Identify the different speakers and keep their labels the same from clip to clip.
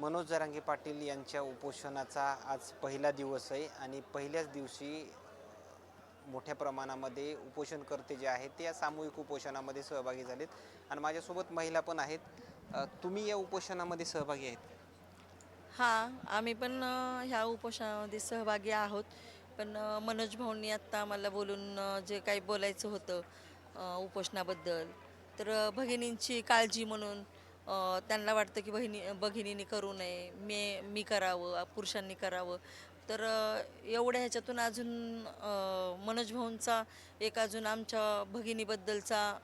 Speaker 1: मनोज जरांगे पाटील यांच्या उपोषणाचा आज पहिला दिवस आहे आणि पहिल्याच दिवशी मोठ्या प्रमाणामध्ये उपोषणकर्ते जे आहेत ते या सामूहिक उपोषणामध्ये सहभागी झालेत आणि माझ्यासोबत महिला पण आहेत. तुम्ही या उपोषणामध्ये सहभागी आहेत?
Speaker 2: हां आम्ही पण ह्या उपोषणामध्ये सहभागी आहोत. पण मनोज भाऊंनी आत्ता आम्हाला बोलून जे काही बोलायचं होतं उपोषणाबद्दल तर भगिनींची काळजी म्हणून त्यांना वाटतं की बहिणी भगिनींनी करू नये मी मी करावं पुरुषांनी करावं. तर एवढ्या ह्याच्यातून अजून मनोजभाऊंचा मनोज भाऊंचा एक अजून आमच्या भगिनीबद्दलचा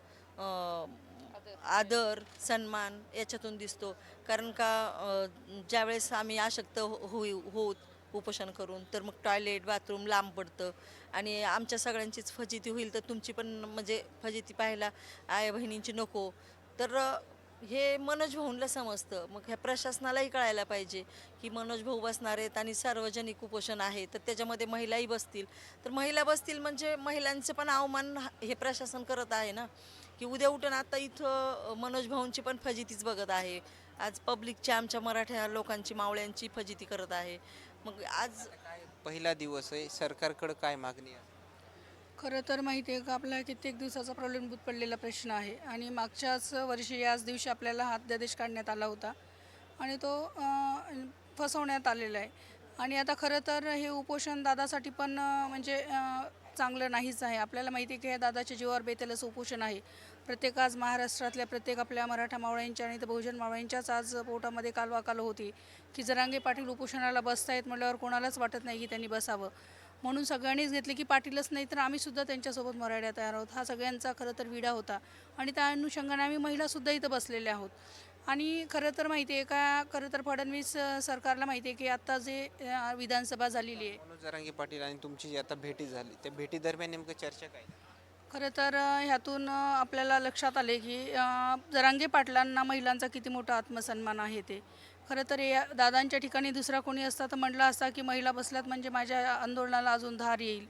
Speaker 2: आदर सन्मान याच्यातून दिसतो. कारण का ज्यावेळेस आम्ही आशक्त हो- होई होत उपोषण करून तर मग टॉयलेट बाथरूम लांब पडतं. आणि आमच्या सगळ्यांचीच फजिती होईल तर तुमची पण म्हणजे फजिती पाहायला आई बहिणींची नको. तर हे मनोज भाऊंला समजतं. मग ह्या प्रशासनालाही कळायला पाहिजे की मनोज भाऊ बसणार आहेत आणि सार्वजनिक उपोषण आहे तर त्याच्यामध्ये महिलाही बसतील. तर महिला बसतील म्हणजे महिलांचं पण अवमान हे प्रशासन करत आहे ना? की उद्या उठून आता इथं मनोज भाऊंची पण फजितीच बघत आहे. आज पब्लिकची आमच्या मराठ्या लोकांची मावळ्यांची फजिती करत आहे. मग आज
Speaker 1: काय पहिला दिवस आहे. सरकारकडं काय मागणी आहे?
Speaker 3: खरं तर माहिती आहे का आपला कित्येक दिवसाचा प्रलंबित पडलेला प्रश्न आहे. आणि मागच्याच वर्षी याच दिवशी आपल्याला हा अध्यादेश काढण्यात आला होता. आणि तो फसवण्यात आलेला आहे. आणि आता खरं तर हे उपोषण दादासाठी पण म्हणजे चांगलं नाहीच आहे. आपल्याला माहिती आहे की हे दादाच्या जीवावर बेतेल उपोषण आहे. प्रत्येक आज महाराष्ट्रातल्या प्रत्येक आपल्या मराठा मावळ्यांच्या आणि तर बहुजन मावळ्यांच्याच आज पोटामध्ये कालवाकाल होती. की जरांगे पाटील उपोषणाला बसतायत म्हटल्यावर कोणालाच वाटत नाही की त्यांनी बसावं. म्हणून सगळ्यांनीच घेतले की पाटीलच नाही तर आम्हीसुद्धा त्यांच्यासोबत मराठ्या तयार आहोत. हा सगळ्यांचा खरं तर विडा होता. आणि त्या अनुषंगाने आम्ही महिलासुद्धा इथं बसलेल्या आहोत. आणि खरं तर माहिती आहे का खरं तर फडणवीस सरकारला माहिती आहे की आत्ता जे विधानसभा झालेली आहे.
Speaker 1: मनोज जरांगे पाटील आणि तुमची जी आता भेटी झाली त्या भेटी दरम्यान नेमकं चर्चा काय?
Speaker 3: खरं तर ह्यातून आपल्याला लक्षात आले की जरांगे पाटलांना महिलांचा किती मोठा आत्मसन्मान आहे ते. खरं तर या दादांच्या ठिकाणी दुसरा कोणी असता तर म्हटलं असता की महिला बसल्यात म्हणजे माझ्या आंदोलनाला अजून धार येईल.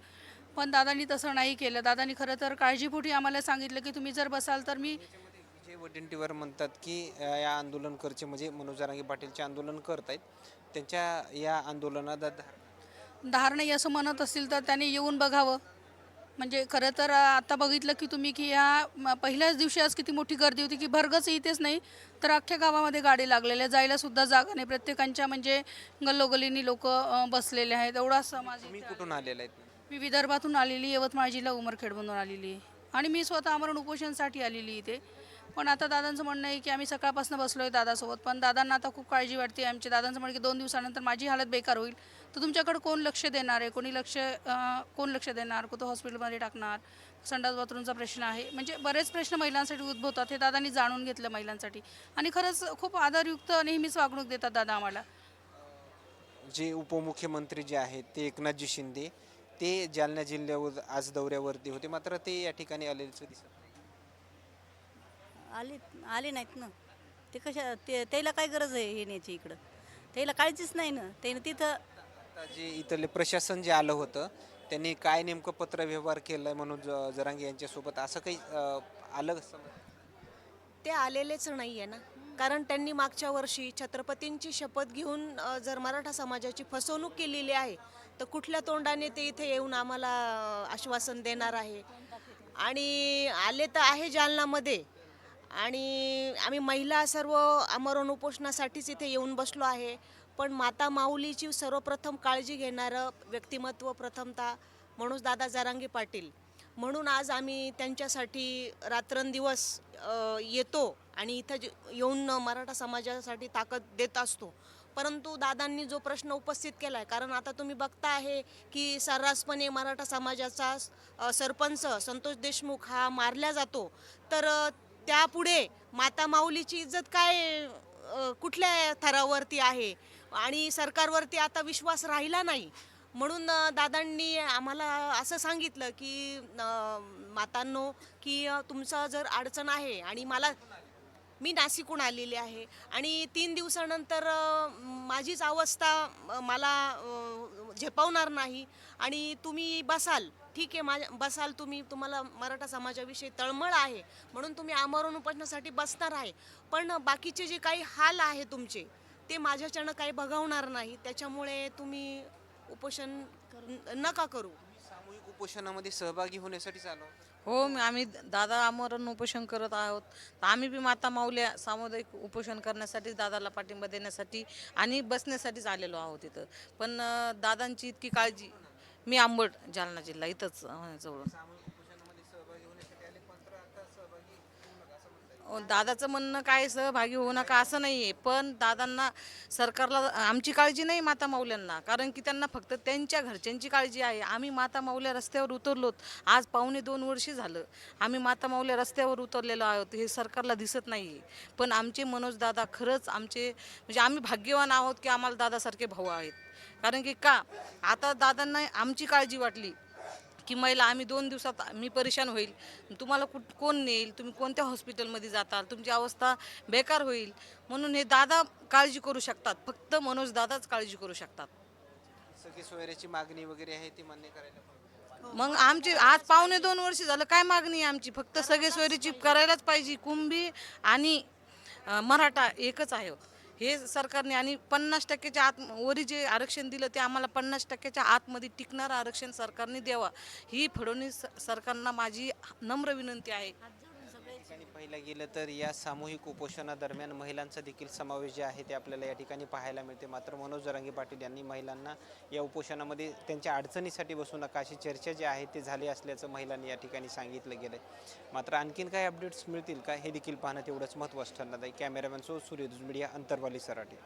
Speaker 3: पण दादांनी तसं नाही केलं. दादांनी खरं तर काळजीपोटी आम्हाला सांगितलं की तुम्ही जर बसाल तर मी
Speaker 1: विजय वडेट्टीवार म्हणतात की या आंदोलनकरचे म्हणजे मनोज जरांगे पाटीलचे आंदोलन करत आहेत त्यांच्या या आंदोलनात धार
Speaker 3: नाही असं म्हणत असतील तर त्यांनी येऊन बघावं. म्हणजे खरं तर आता बघितलं की तुम्ही की या पहिल्याच दिवशी आज किती मोठी गर्दी होती की भरगच इथेच नाही तर अख्ख्या गावामध्ये गाडी लागलेल्या जायला सुद्धा जागा नाही. प्रत्येकांच्या म्हणजे गल्लोगल्लीनी लोक बसलेले आहेत. एवढा समाज
Speaker 1: कुठून आलेला आहेत?
Speaker 3: मी विदर्भातून आलेली यवतमाळ जिल्हा उमरखेडमधून आलेली आहे. आणि मी स्वतः आमरण उपोषणसाठी आलेली इथे. पण आता दादांचं म्हणणं आहे की आम्ही सकाळपासून बसलो आहे दादासोबत. पण दादांना आता खूप काळजी वाटते. आमच्या दादांचं म्हणणं की दोन दिवसानंतर माझी हालत बेकार होईल. तर तुमच्याकडे कोण लक्ष देणार आहे? कोणी लक्ष कोण लक्ष देणार? कुठं हॉस्पिटलमध्ये टाकणार? संडास बाथरूमचा प्रश्न आहे. म्हणजे बरेच प्रश्न महिलांसाठी उद्भवतात हे दादांनी जाणून घेतलं महिलांसाठी. आणि खरंच खूप आधारयुक्त नेहमीच वागणूक देतात दादा आम्हाला.
Speaker 1: जे उपमुख्यमंत्री जे आहेत ते एकनाथजी शिंदे ते जालना जिल्ह्यावर आज दौऱ्यावरती होते. मात्र ते या ठिकाणी आलेलं दिसत
Speaker 4: आले आले नाहीत ना. ते कशा ते त्याला काय गरज आहे येण्याची इकडं? त्याला काळजीच नाही ना. त्यानं तिथं
Speaker 1: आता जे इथले प्रशासन जे आलं होतं त्यांनी काय नेमकं पत्रव्यवहार केलाय म्हणून ज- जरांगे यांच्यासोबत असं काही अं, आलं समज
Speaker 5: ते आलेलेच नाही आहे ना. कारण त्यांनी मागच्या वर्षी छत्रपतींची शपथ घेऊन अ, जर मराठा समाजाची फसवणूक केलेली आहे तर कुठल्या तोंडाने ते इथे येऊन आम्हाला अ, आश्वासन देणार आहे? आणि आले तर आहे जालनामध्ये. आणि आम्ही महिला सर्व आमरण उपोषणासाठीच इथे येऊन बसलो आहे. पण माता माऊलीची सर्वप्रथम काळजी घेणारं व्यक्तिमत्व प्रथमता म्हणून दादा जारांगे पाटील. म्हणून आज आम्ही त्यांच्यासाठी रात्रंदिवस येतो आणि इथं जे- येऊन मराठा समाजासाठी ताकद देत असतो. परंतु दादांनी जो प्रश्न उपस्थित केला आहे कारण आता तुम्ही बघता आहे की सर्रासपणे मराठा समाजाचा सरपंच संतोष देशमुख हा मारला जातो. तर त्यापुढे माता माऊलीची इज्जत काय कुठल्या थरावरती आहे? आणि सरकारवरती आता विश्वास राहिला नाही. म्हणून दादांनी आम्हाला असं सांगितलं की मातांनो की तुमचा जर अडचण आहे आणि मला मी नाशिकहून आलेली आहे आणि तीन दिवसानंतर माझीच अवस्था मला झेपावणार नाही. आणि तुम्ही बसाल ठीक आहे माझ्या बसाल तुम्ही तुम्हाला मराठा समाजाविषयी तळमळ आहे म्हणून तुम्ही आमरण उपोषणासाठी बसणार आहे. पण बाकीचे जे काही हाल आहे तुमचे ते माझ्याच्यानं काही बघावणार नाही त्याच्यामुळे तुम्ही उपोषण कर- नका करू?
Speaker 1: सामूहिक उपोषणामध्ये सहभागी होण्यासाठी चालू
Speaker 6: हो मी आम्ही दादा आमरण उपोषण करत आहोत. तर आम्ही बी माता माऊल्या सामुदायिक उपोषण करण्यासाठी दादाला पाठिंबा देण्यासाठी आणि बसण्यासाठीच आलेलो आहोत इथं. पण दादांची इतकी काळजी. मी आंबट जालना जिल्हा इथंच जवळ दादाचं म्हणणं काय सहभागी होऊ नका असं नाही आहे पण दादांना सरकारला आमची काळजी नाही माता माऊल्यांना. कारण की त्यांना फक्त त्यांच्या घरच्यांची काळजी आहे. आम्ही माता माऊल्या रस्त्यावर उतरलोत आज पावणे दोन वर्षी झालं. आम्ही माता माऊल्या रस्त्यावर उतरलेलो आहोत. हे सरकारला दिसत नाही आहे पण आमचे मनोज दादा खरंच आमचे म्हणजे आम्ही भाग्यवान आहोत की आम्हाला दादासारखे भाऊ आहेत. कारण की का? आता दादांना आमची काळजी वाटली. की महिला आम्ही दोन दिवसात मी परेशान होईल. तुम्हाला कुठ कोण नेईल? तुम्ही कोणत्या हॉस्पिटलमध्ये जाताल? तुमची अवस्था बेकार होईल. म्हणून हे दादा काळजी करू शकतात. फक्त मनोज दादाच काळजी करू शकतात.
Speaker 1: सगळी सोयऱ्याची मागणी वगैरे आहे ती मान्य करायला.
Speaker 6: मग आमची आज पावणे दोन वर्ष झालं. काय मागणी आहे आमची? फक्त सगळे सोयरीची करायलाच पाहिजे. कुंभी आणि अं, मराठा एकच आहे. हे सरकारने आणि पन्नास टक्क्याच्या आत वरी जे आरक्षण दिलं ते आम्हाला पन्नास टक्क्याच्या आतमध्ये टिकणारं आरक्षण सरकारने द्यावा. ही फडणवीस सरकारना माझी नम्र विनंती आहे.
Speaker 1: ठिकाणी पाहिलं गेलं तर या सामूहिक उपोषणादरम्यान महिलांचा देखील समावेश जे आहे ते आपल्याला या ठिकाणी पाहायला मिळते. मात्र मनोज जरांगे पाटील यांनी महिलांना या उपोषणामध्ये त्यांच्या अडचणीसाठी बसू नका अशी चर्चा जी आहे ते झाली असल्याचं महिलांनी या ठिकाणी सांगितलं गेलं मात्र आणखीन काही अपडेट्स मिळतील का हे देखील पाहणं तेवढंच महत्त्वाचं ठरणार आहे. कॅमेरामॅन सो सूर्यदुज मीडिया अंतरवाली सराठी.